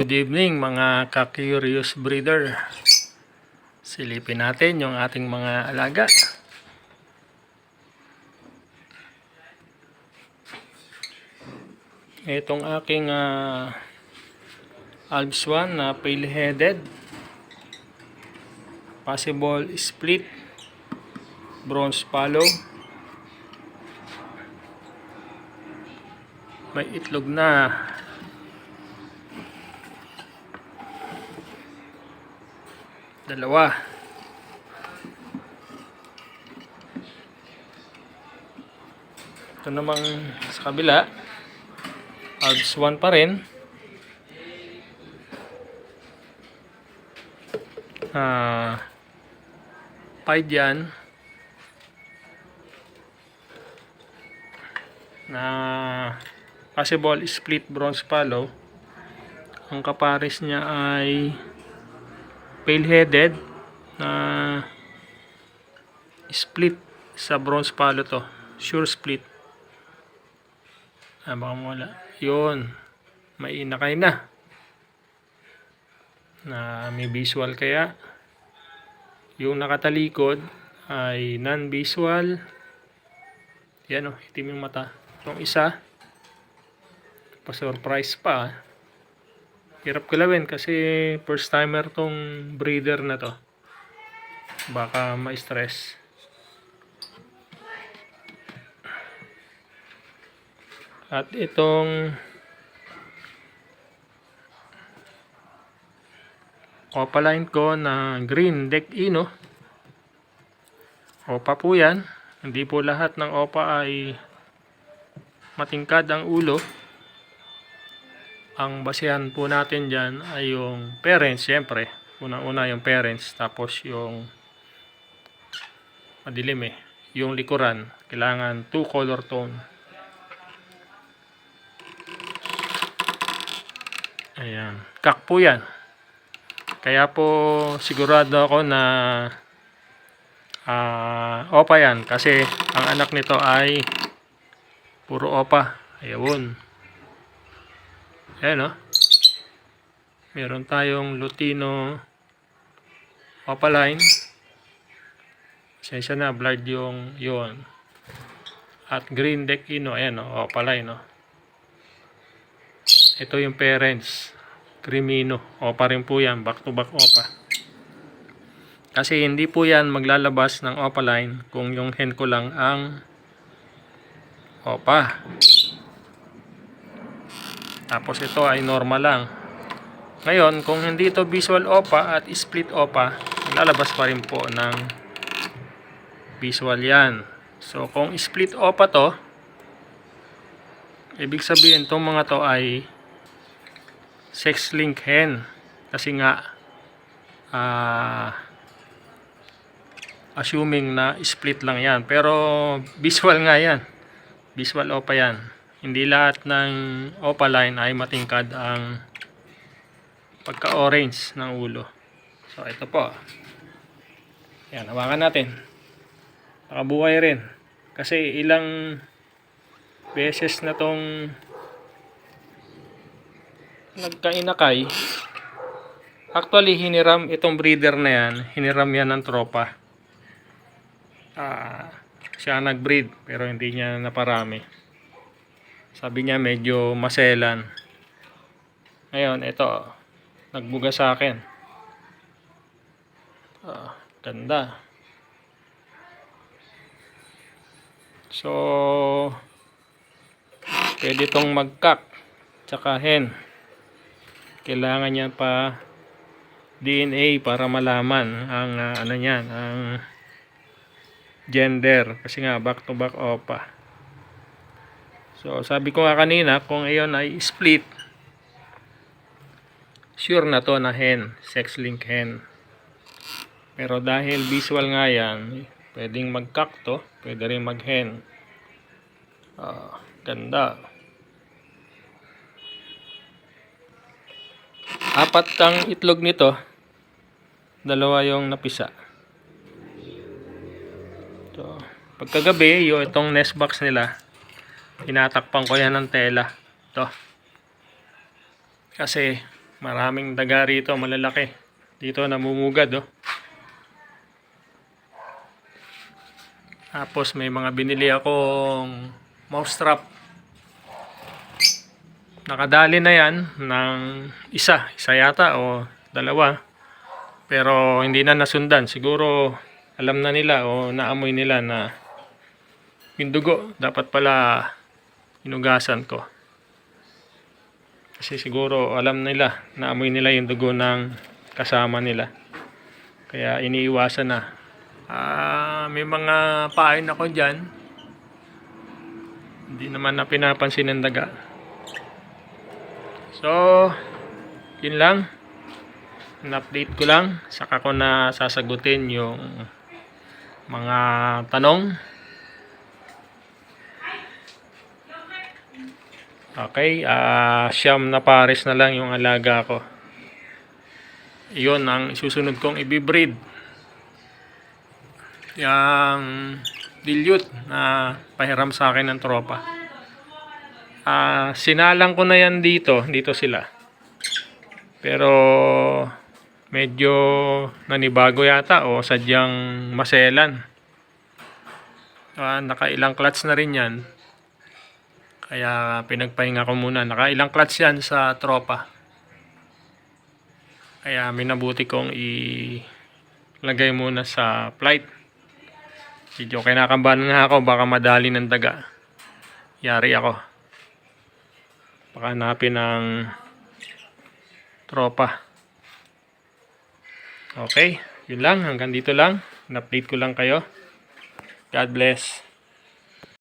Good evening mga ka-curious breeder. Silipin natin yung ating mga alaga. Itong aking uh, Alps 1 na pale-headed. Possible split. Bronze follow. May itlog na. Dalawa. Ito namang sa kabila. Alps 1 pa rin. Ah, 5 yan. Na possible split bronze follow. Ang kapares niya ay pale-headed na split sa bronze palo to. Sure split. Ah, baka wala. Yun. May inakay na. Na may visual kaya. Yung nakatalikod ay non-visual. Yan o, itim yung mata. Itong isa, pa-surprise pa. Hirap galawin kasi first timer tong breeder na to. Baka ma-stress. At itong opaline ko na green deck ino. Opa po yan. Hindi po lahat ng opa ay matingkad ang ulo. Ang basehan po natin dyan ay yung parents, syempre. Una-una yung parents, tapos yung madilim eh. Yung likuran, kailangan two color tone. Ayan. Kak po yan. Kaya po sigurado ako na ah opa yan. Kasi ang anak nito ay puro opa. Ayun. Ayan o. Meron tayong Lutino Opaline. Sensya na, blurred yung yun. At Green Deck Ino. Ayan o, Opaline o. Ito yung parents. Crimino. Opa rin po yan. Back to back opa. Kasi hindi po yan maglalabas ng opaline kung yung hen ko lang ang opa. Tapos ito ay normal lang. Ngayon, kung hindi ito visual opa at split opa, lalabas pa rin po ng visual yan. So, kung split opa to, ibig sabihin itong mga to ay sex link hen. Kasi nga, ah, assuming na split lang yan. Pero, visual nga yan. Visual opa yan. Hindi lahat ng opaline ay matingkad ang pagka-orange ng ulo. So, ito po. Yan, hawakan natin. Nakabuhay rin. Kasi ilang beses na tong nagkainakay. Actually, hiniram itong breeder na yan. Hiniram yan ng tropa. Ah, siya nag-breed pero hindi niya naparami. Sabi niya medyo maselan. Ngayon, ito. Nagbuga sa akin. Ah, ganda. So, pwede itong magkak. Tsaka hen. Kailangan niya pa DNA para malaman ang ah, ano niyan, ang gender. Kasi nga, back to back opa. So, sabi ko nga kanina, kung iyon ay split, sure na to na hen, sex link hen. Pero dahil visual nga yan, pwedeng mag-cock to, pwede rin mag-hen. Ah, ganda. Apat kang itlog nito, dalawa yung napisa. So, pagkagabi, yung itong nest box nila, tinatakpan ko yan ng tela. Ito. Kasi, Maraming daga rito, malalaki. Dito namumugad, oh. Tapos may mga binili akong mouse trap. Nakadali na yan ng isa, isa yata o dalawa. Pero hindi na nasundan. Siguro alam na nila o naamoy nila na yung dugo dapat pala inugasan ko. Kasi siguro alam nila, naamoy nila yung dugo ng kasama nila. Kaya iniiwasan na. Ah, may mga pain ako dyan. Hindi naman na pinapansin ng daga. So, yun lang. An-update ko lang. Saka ko na sasagutin yung mga tanong. Okay, ah siyam na pares na lang yung alaga ko. Iyon ang susunod kong ibibreed. Yung dilute na pahiram sa akin ng tropa. Ah, sinalang ko na yan dito, dito sila. Pero medyo nanibago yata o sadyang maselan. Ah, nakailang clutch na rin yan. Kaya pinagpahinga ko muna. Nakailang clutch yan sa tropa. Kaya minabuti kong ilagay muna sa flight. Medyo kinakabahan na ako. Baka madali ng daga. Yari ako. Baka hanapin ng tropa. Okay. Yun lang. Hanggang dito lang. Na-update ko lang kayo. God bless.